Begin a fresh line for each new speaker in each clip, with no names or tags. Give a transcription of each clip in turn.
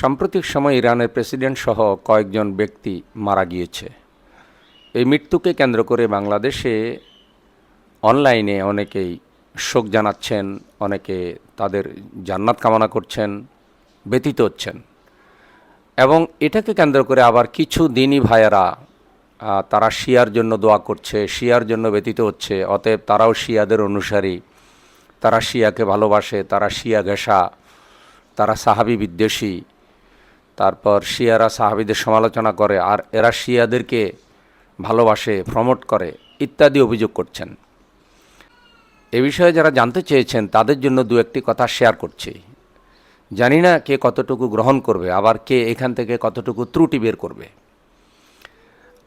সাম্প্রতিক সময় ইরানের প্রেসিডেন্ট সহ কয়েকজন ব্যক্তি মারা গিয়েছে। এই মৃত্যুকে কেন্দ্র করে বাংলাদেশে অনলাইনে অনেকেই শোক জানাচ্ছেন, অনেকে তাদের জান্নাত কামনা করছেন, ব্যতীত হচ্ছেন। এবং এটাকে কেন্দ্র করে আবার কিছু দিনই ভাইয়েরা তারা শিয়ার জন্য দোয়া করছে, শিয়ার জন্য ব্যতীত হচ্ছে। অতএব তারাও শিয়াদের অনুসারী। তারা শিয়াকে ভালোবাসে, তারা শিয়া ঘেঁষা, তারা সাহাবি বিদ্বেষী। তারপর শিয়ারা সাহাবিদের সমালোচনা করে, আর এরা শিয়াদেরকে ভালোবাসে প্রমোট করে, ইত্যাদি অভিযোগ করছেন। এ বিষয়ে যারা জানতে চেয়েছেন, তাদের জন্য দু একটি কথা শেয়ার করছি। জানি না কে কতটুকু গ্রহণ করবে, আবার কে এখান থেকে কতটুকু ত্রুটি বের করবে।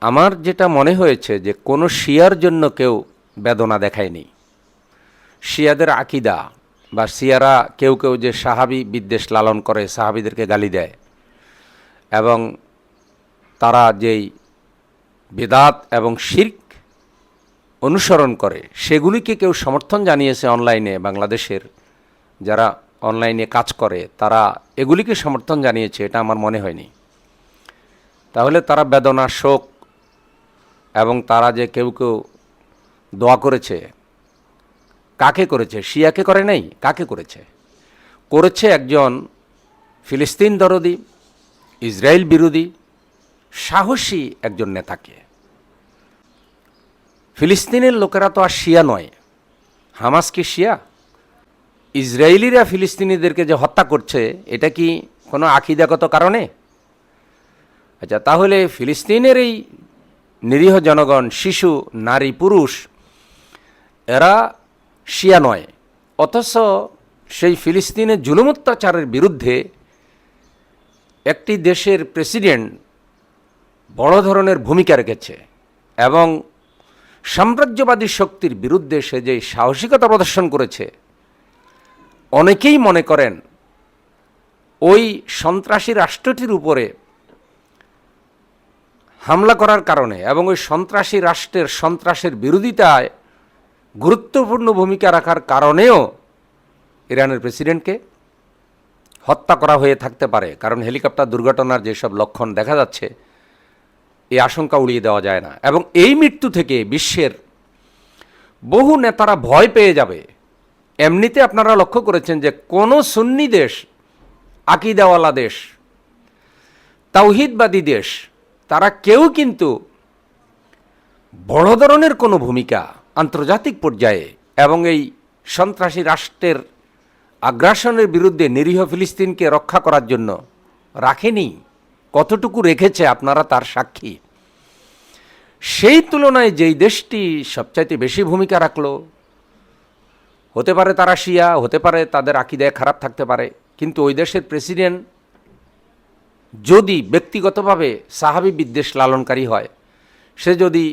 আমার যেটা মনে হয়েছে যে, কোনো শিয়ার জন্য কেউ বেদনা দেখায়নি। শিয়াদের আকিদা বা শিয়ারা কেউ কেউ যে সাহাবি বিদ্বেষ লালন করে, সাহাবিদেরকে গালি দেয় এবং তারা যেই বেদাত এবং শির্ক অনুসরণ করে, সেগুলিকে কেউ সমর্থন জানিয়েছে অনলাইনে, বাংলাদেশের যারা অনলাইনে কাজ করে, তারা এগুলিকে সমর্থন জানিয়েছে, এটা আমার মনে হয়নি। তাহলে তারা বেদনা, শোক এবং তারা যে কেউ কেউ দোয়া করেছে, কাকে করেছে? শিয়াকে করে নাই? কাকে করেছে? করেছে একজন ফিলিস্তিন দরদি ইসরায়েল বিরোধী সাহসী একজন নেতাকে। ফিলিস্তিনের লোকেরা তো আর শিয়া নয়। হামাস কি শিয়া? ইসরায়েলিরা ফিলিস্তিনিদেরকে যে হত্যা করছে, এটা কি কোনো আকিদাগত কারণে? আচ্ছা তাহলে ফিলিস্তিনের এই নিরীহ জনগণ, শিশু, নারী, পুরুষ, এরা শিয়া নয়। অথচ সেই ফিলিস্তিনের জুলুম অত্যাচারের বিরুদ্ধে একটি দেশের প্রেসিডেন্ট বড় ধরনের ভূমিকা রেখেছে এবং সাম্রাজ্যবাদী শক্তির বিরুদ্ধে সে যে সাহসিকতা প্রদর্শন করেছে, অনেকেই মনে করেন ওই সন্ত্রাসী রাষ্ট্রটির উপরে হামলা করার কারণে এবং ওই সন্ত্রাসী রাষ্ট্রের সন্ত্রাসের বিরোধিতায় গুরুত্বপূর্ণ ভূমিকা রাখার কারণেও ইরানের প্রেসিডেন্টকে হত্যা করা হয়ে থাকতে পারে, কারণ হেলিকপ্টার দুর্ঘটনার যেসব লক্ষণ দেখা যাচ্ছে, এই আশঙ্কা উড়িয়ে দেওয়া যায় না। এবং এই মৃত্যু থেকে বিশ্বের বহু নেতারা ভয় পেয়ে যাবে। এমনিতে আপনারা লক্ষ্য করেছেন যে কোনো সুন্নি দেশ, আকিদাওয়ালা দেশ, তাওহিদবাদী দেশ, তারা কেউ কিন্তু বড় ধরনের কোনো ভূমিকা আন্তর্জাতিক পর্যায়ে এবং এই সন্ত্রাসী রাষ্ট্রের আগ্রাসনের বিরুদ্ধে নিরীহ ফিলিস্তিনকে রক্ষা করার জন্য রাখেনি, কতটুকু রেখেছে আপনারা তার সাক্ষী? সেই তুলনায় যেই দেশটি সবচাইতে বেশি ভূমিকা রাখল, হতে পারে তারা শিয়া, হতে পারে তাদের আকিদায় খারাপ থাকতে পারে, কিন্তু ওই দেশের প্রেসিডেন্ট যদি ব্যক্তিগতভাবে সাহাবি বিদ্বেষ লালনকারী হয়, সে যদি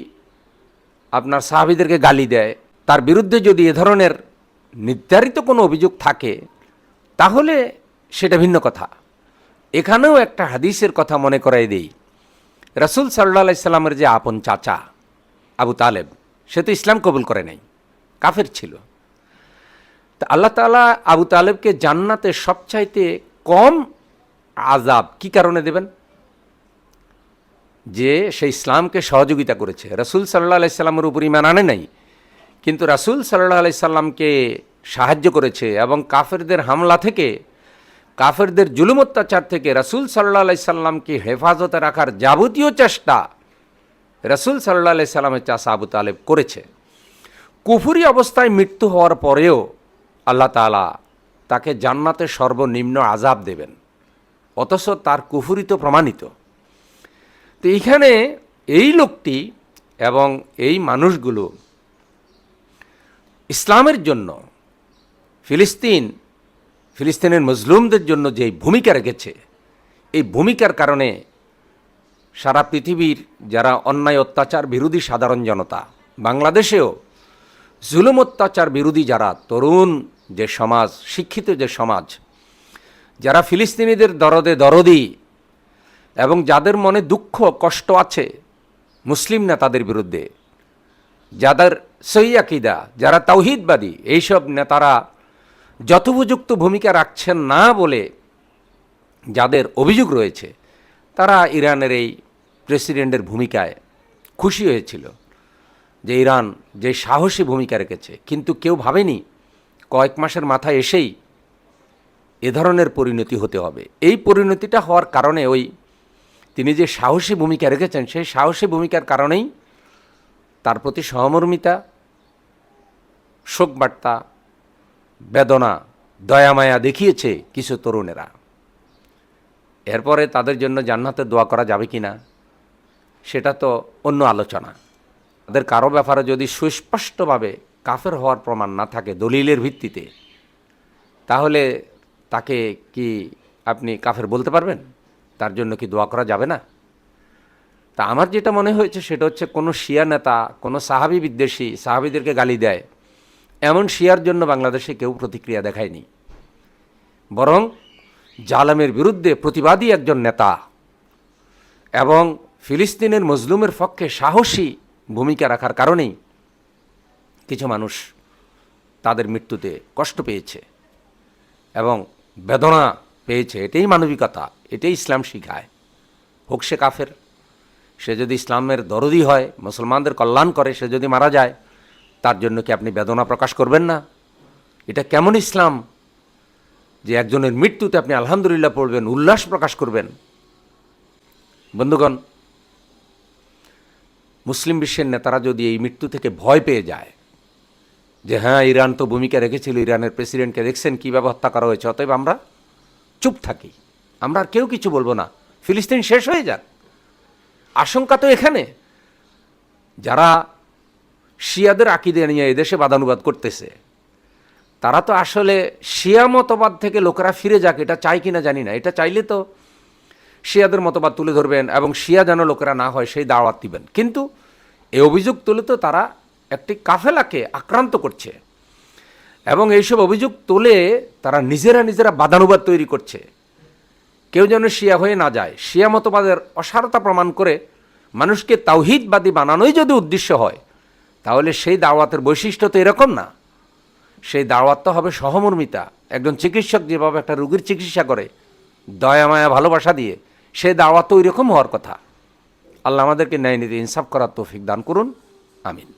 আপনার সাহাবিদেরকে গালি দেয়, তার বিরুদ্ধে যদি এ ধরনের নির্ধারিত কোনো অভিযোগ থাকে, তাহলে সেটা ভিন্ন কথা। এখানেও একটা হাদিসের কথা মনে করাই দেই। রাসুল সাল্লা সাল্লামের যে আপন চাচা আবু তালেব, সে তো ইসলাম কবুল করে নাই, কাফের ছিল। তা আল্লাহ তালা আবু তালেবকে জান্নাতে সবচাইতে কম আজাব কি কারণে দেবেন? যে সে ইসলামকে সহযোগিতা করেছে। রসুল সাল্লাহ আলাইসাল্লামের উপর ইমান আনে নাই কিন্তু রাসুল সাল্লাহ আলাইসাল্লামকে সাহায্য করেছে এবং কাফেরদের হামলা থেকে, কাফেরদের জুলুম অত্যাচার থেকে রাসুল সাল্লাহ আলাইসাল্লামকে হেফাজতে রাখার যাবতীয় চেষ্টা রাসুল সাল্লাহ আলাইসাল্লামের চাষা আবু তালেব করেছে। কুফুরি অবস্থায় মৃত্যু হওয়ার পরেও আল্লাহ তালা তাকে জান্নাতে সর্বনিম্ন আজাব দেবেন, অথচ তার কুফুরি তো প্রমাণিত। তো এইখানে এই লোকটি এবং এই মানুষগুলো ইসলামের জন্য, ফিলিস্তিন, ফিলিস্তিনের মজলুমদের জন্য যে ভূমিকা রেখেছে, এই ভূমিকার কারণে সারা পৃথিবীর যারা অন্যায় অত্যাচার বিরোধী সাধারণ জনতা, বাংলাদেশেও জুলুম অত্যাচার বিরোধী যারা তরুণ যে সমাজ, শিক্ষিত যে সমাজ, যারা ফিলিস্তিনিদের দরদে দরদি এবং যাদের মনে দুঃখ, কষ্ট আছে, মুসলিম নেতাদের বিরুদ্ধে, যাদের সই আকিদা, যারা তাওহিদবাদী, এইসব নেতারা যথোপযুক্ত ভূমিকা রাখছেন না বলে যাদের অভিযোগ রয়েছে, তারা ইরানের এই প্রেসিডেন্টের ভূমিকায় খুশি হয়েছিল যে ইরান যে সাহসী ভূমিকা রেখেছে। কিন্তু কেউ ভাবেনি কয়েক মাসের মাথায় এসেই এ ধরনের পরিণতি হতে হবে। এই পরিণতিটা হওয়ার কারণে ওই তিনি যে সাহসী ভূমিকা রেখেছেন, সেই সাহসী ভূমিকার কারণেই তার প্রতি সহমর্মিতা, শোকবার্তা, বেদনা, দয়ামায়া দেখিয়েছে কিছু তরুণেরা। এরপরে তাদের জন্য জান্নাতে দোয়া করা যাবে কি না, সেটা তো অন্য আলোচনা। তাদের কারও ব্যাপারে যদি সুস্পষ্টভাবে কাফের হওয়ার প্রমাণ না থাকে দলিলের ভিত্তিতে, তাহলে তাকে কি আপনি কাফের বলতে পারবেন? তার জন্য কি দোয়া করা যাবে না? তা আমার যেটা মনে হয়েছে সেটা হচ্ছে কোনো শিয়া নেতা, কোনো সাহাবি বিদ্বেষী সাহাবিদেরকে গালি দেয়, এমন শিয়ার জন্য বাংলাদেশে কেউ প্রতিক্রিয়া দেখায়নি। বরং জালামের বিরুদ্ধে প্রতিবাদী একজন নেতা এবং ফিলিস্তিনের মজলুমের পক্ষে সাহসী ভূমিকা রাখার কারণেই কিছু মানুষ তাদের মৃত্যুতে কষ্ট পেয়েছে এবং বেদনা পেয়েছে। এটাই মানবিকতা, এটাই ইসলাম শিখায়। হোক সে কাফের সে যদি ইসলামের দরদি হয়, মুসলমানদের কল্যাণ করে, সে যদি মারা যায়, তার জন্য কি আপনি বেদনা প্রকাশ করবেন না? এটা কেমন ইসলাম যে একজনের মৃত্যুতে আপনি আলহামদুলিল্লাহ পড়বেন, উল্লাস প্রকাশ করবেন? বন্ধুগণ, মুসলিম বিশ্বের নেতারা যদি এই মৃত্যু থেকে ভয় পেয়ে যায়, যে হ্যাঁ ইরান তো ভূমিকা রেখেছিল, ইরানের প্রেসিডেন্টকে দেখছেন কীভাবে হত্যা করা হয়েছে, অতএব আমরা চুপ থাকি। আমরা আর কেউ কিছু বলব না। ফিলিস্তিন শেষ হয়ে যাক। আশঙ্কা তো এখানে। যারা শিয়াদের আকিদে নিয়ে এদেশে বাদানুবাদ করতেছে, তারা তো আসলে শিয়া মতবাদ থেকে লোকেরা ফিরে যাক, এটা চাই কিনা জানি না। এটা চাইলে তো শিয়াদের মতবাদ তুলে ধরবেন এবং শিয়া যেন লোকেরা না হয় সেই দাওয়াত দিবেন। কিন্তু এই অভিযোগ তুলে তো তারা একটি কাফেলাকে আক্রান্ত করছে। এবং এইসব অভিযোগ তুলে তারা নিজেরা নিজেরা বাদানুবাদ তৈরি করছে। কেউ যেন শিয়া হয়ে না যায়। শিয়া মতবাদের অসারতা প্রমাণ করে মানুষকে তাওহিদবাদী বানানোই যদি উদ্দেশ্য হয়, তাহলে সেই দাওয়াতের বৈশিষ্ট্য তো এরকম না। সেই দাওয়াত তো হবে সহমর্মিতা। একজন চিকিৎসক যেভাবে একটা রোগীর চিকিৎসা করে, দয়া, মায়া, ভালোবাসা দিয়ে সেই দাওয়াত তো ওই রকম হওয়ার কথা। আল্লাহ আমাদেরকে ন্যায় নীতি ইনসাফ করার তৌফিক দান করুন। আমিন।